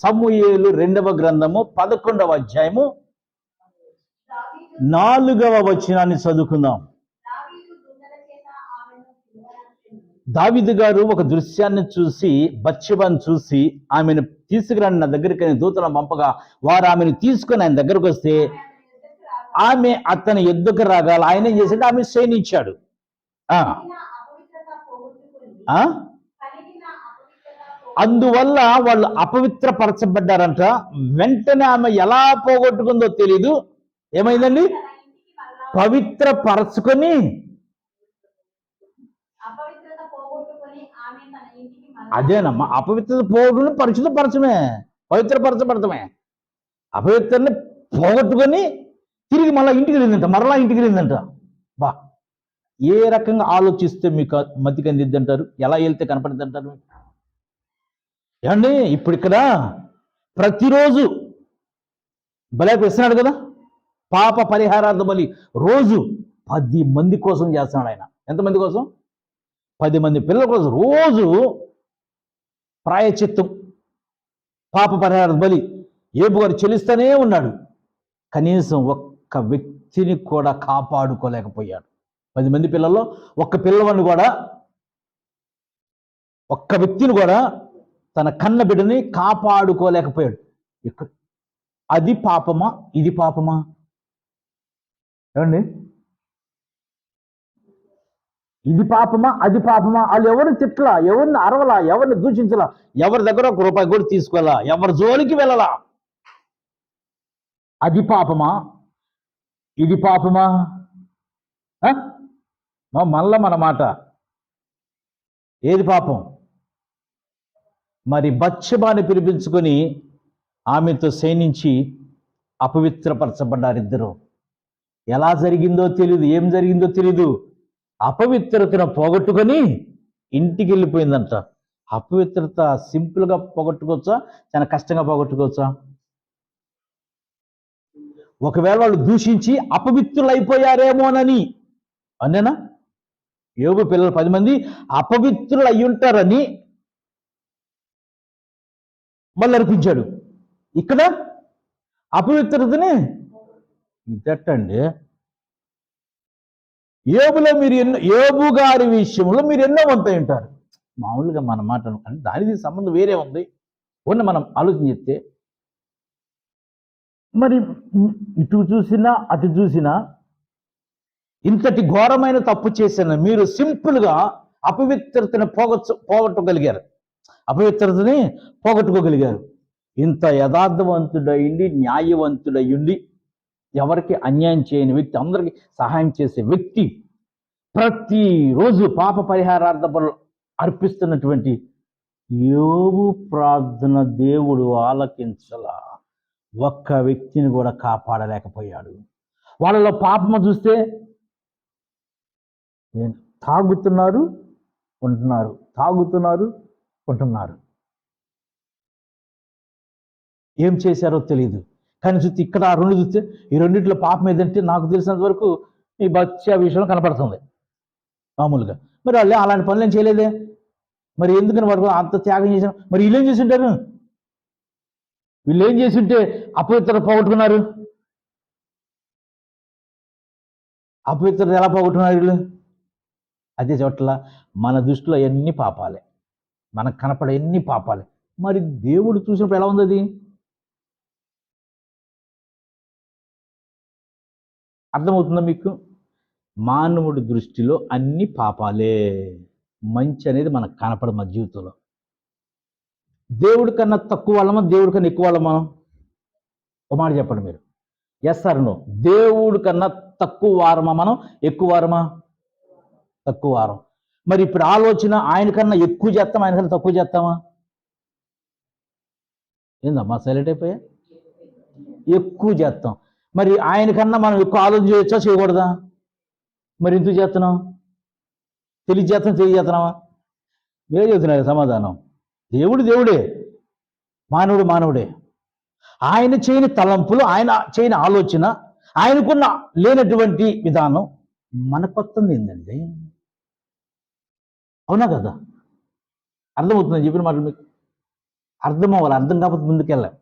సమూయేలు రెండవ గ్రంథము పదకొండవ అధ్యాయము నాలుగవ వచనాన్ని చదువుకుందాం. దావిదు గారు ఒక దృశ్యాన్ని చూసి బచ్చబాను చూసి ఆమెను తీసుకురాని నా దగ్గరికి అని దూతలను పంపగా వారు ఆమెను తీసుకొని ఆయన దగ్గరకు వస్తే ఆమె అతని ఎద్దుకు రాగాల ఆయన ఏం చేశాడు? ఆమె శ్రేణించాడు అందువల్ల వాళ్ళు అపవిత్రపరచబడ్డారంట. వెంటనే ఆమె ఎలా పోగొట్టుకుందో తెలీదు. ఏమైందండి? అపవిత్రత పోగొట్టుకుని ఇంటికి మరలా అదేనమ్మా అపవిత్రత పోగొట్టుకుని పరిశుద్ధపరచమే పవిత్రపరచబడటమే. అపవిత్రని పోగొట్టుకొని తిరిగి మళ్ళీ ఇంటికి వెళ్ళిందంట మరలా ఇంటికి వెళ్ళిందంట. బా ఏ రకంగా ఆలోచిస్తే మీకు మతి కందిద్దంటారు ఎలా వెళ్తే కనపడింది అంటారు ఏమండి? ఇప్పుడు ఇక్కడ ప్రతిరోజు బలేపు ఇస్తున్నాడు కదా? పాప పరిహారార్థ బలి రోజు పది మంది కోసం చేస్తున్నాడు ఆయన. ఎంతమంది కోసం? పది మంది పిల్లల కోసం. రోజు ప్రాయచిత్తం పాప పరిహార బలి. ఏపు గారు చెల్లిస్తూనే ఉన్నాడు. కనీసం ఒక్క వ్యక్తిని కూడా కాపాడుకోలేకపోయాడు. పది మంది పిల్లల్లో ఒక్క పిల్లవాడిని కూడా ఒక్క వ్యక్తిని కూడా తన కన్న బిడ్డని కాపాడుకోలేకపోయాడు. ఇక్కడ అది పాపమా? ఇది పాపమా? ఏమండి? ఇది పాపమా? అది పాపమా? వాళ్ళు ఎవరు తిట్టలా? ఎవరిని అరవలా? ఎవరిని దూషించలా? ఎవరి దగ్గర ఒక రూపాయి కూడా తీసుకోవాలా ఎవరి జోలికి వెళ్ళలా? అది పాపమా? ఇది పాపమా? ఆ? మళ్ళా మన మాట. ఏది పాపం? మరి బత్సబాని పిలిపించుకొని ఆమెతో శయనించి అపవిత్రపరచబడ్డారు ఇద్దరు ఎలా జరిగిందో తెలియదు ఏం జరిగిందో తెలియదు అపవిత్రతను పోగొట్టుకొని ఇంటికి వెళ్ళిపోయిందంట. అపవిత్రత సింపుల్గా పోగొట్టుకోవచ్చా? చాలా కష్టంగా పోగొట్టుకోవచ్చా? ఒకవేళ వాళ్ళు దూషించి అపవిత్రులైపోయారేమోనని అయిపోయారేమోనని అన్నేనా? యోగు పిల్లలు పది మంది అపవిత్రులు అయి ఉంటారని మళ్ళీ అర్పించాడు. ఇక్కడ? అపవిత్రతని ఇదట్టండి ఏబులో మీరు ఎన్నో ఏబు గారి విషయంలో మీరు ఎన్నో వంత ఉంటారు మామూలుగా మన మాట అంటే దానికి సంబంధం వేరే ఉంది. ఉన్న మనం ఆలోచన చెప్తే మరి ఇటు చూసినా అటు చూసినా ఇంతటి ఘోరమైన తప్పు చేసిన మీరు సింపుల్గా అపవిత్రతను పోగొచ్చు పోగొట్టగలిగారు. అపవిత్రతని పోగొట్టుకోగలిగారు. ఇంత యథార్థవంతుడయిండి న్యాయవంతుడయ్యుండి ఎవరికి అన్యాయం చేయని వ్యక్తి అందరికీ సహాయం చేసే వ్యక్తి ప్రతిరోజు పాప పరిహారార్థ పనులు అర్పిస్తున్నటువంటి యోగు ప్రార్థన దేవుడు ఆలకించలా. ఒక్క వ్యక్తిని కూడా కాపాడలేకపోయాడు. వాళ్ళలో పాపము చూస్తే తాగుతున్నారు ఉంటున్నారు తాగుతున్నారు ఉంటున్నారు ఏం చేశారో తెలియదు కానీ చూస్తే ఇక్కడ ఆ రెండు చూస్తే ఈ రెండింటిలో పాపం ఏదంటే నాకు తెలిసినంత వరకు ఈ బచ్చా విషయంలో కనపడుతుంది. మామూలుగా. మరి వాళ్ళు అలాంటి పనులు ఏం చేయలేదే? మరి ఎందుకని వాడు అంత త్యాగం చేసిన మరి వీళ్ళు ఏం చేసి ఉంటారు వీళ్ళు ఏం చేసి ఉంటే అపవిత్రత పోగొట్టుకున్నారు? అపవిత్రత ఎలా పోగొట్టుకున్నారు వీళ్ళు? అదే చోట్ల మన దృష్టిలో అన్ని పాపాలే. మనకు కనపడే ఎన్ని పాపాలే. మరి దేవుడు చూసినప్పుడు ఎలా ఉంది అది అర్థమవుతుందా మీకు? మానవుడి దృష్టిలో అన్ని పాపాలే. మంచి అనేది మనకు కనపడదు మన జీవితంలో. దేవుడి కన్నా తక్కువ వాళ్ళమా? దేవుడి కన్నా ఎక్కువ వాళ్ళమా? ఒక మాట చెప్పండి మీరు. ఎస్ సార్ నో దేవుడి కన్నా తక్కువ వారమా మనం? ఎక్కువ వారమా? తక్కువ వారం. మరి ఇప్పుడు ఆలోచన ఆయన కన్నా ఎక్కువ చేస్తాం ఆయన కన్నా తక్కువ చేస్తామా? ఏందమ్మా సైలెంట్ అయిపోయా? ఎక్కువ చేస్తాం. మరి ఆయన కన్నా మనం ఎక్కువ ఆలోచన చేయొచ్చా చేయకూడదా? మరి ఎందుకు చేస్తున్నాం? తెలియజేస్తాం తెలియజేస్తున్నావా వేరే చెబుతున్నారు సమాధానం. దేవుడు దేవుడే. మానవుడు మానవుడే. ఆయన చేయని తలంపులు ఆయన చేయని ఆలోచన ఆయనకున్న లేనటువంటి విధానం మనకొత్తంది ఏంటండి అవునా కదా? అర్థమవుతుంది చెప్పిన మాటలు మీకు? అర్థం అవ్వాలి అర్థం కాకపోతే ముందుకెళ్ళాం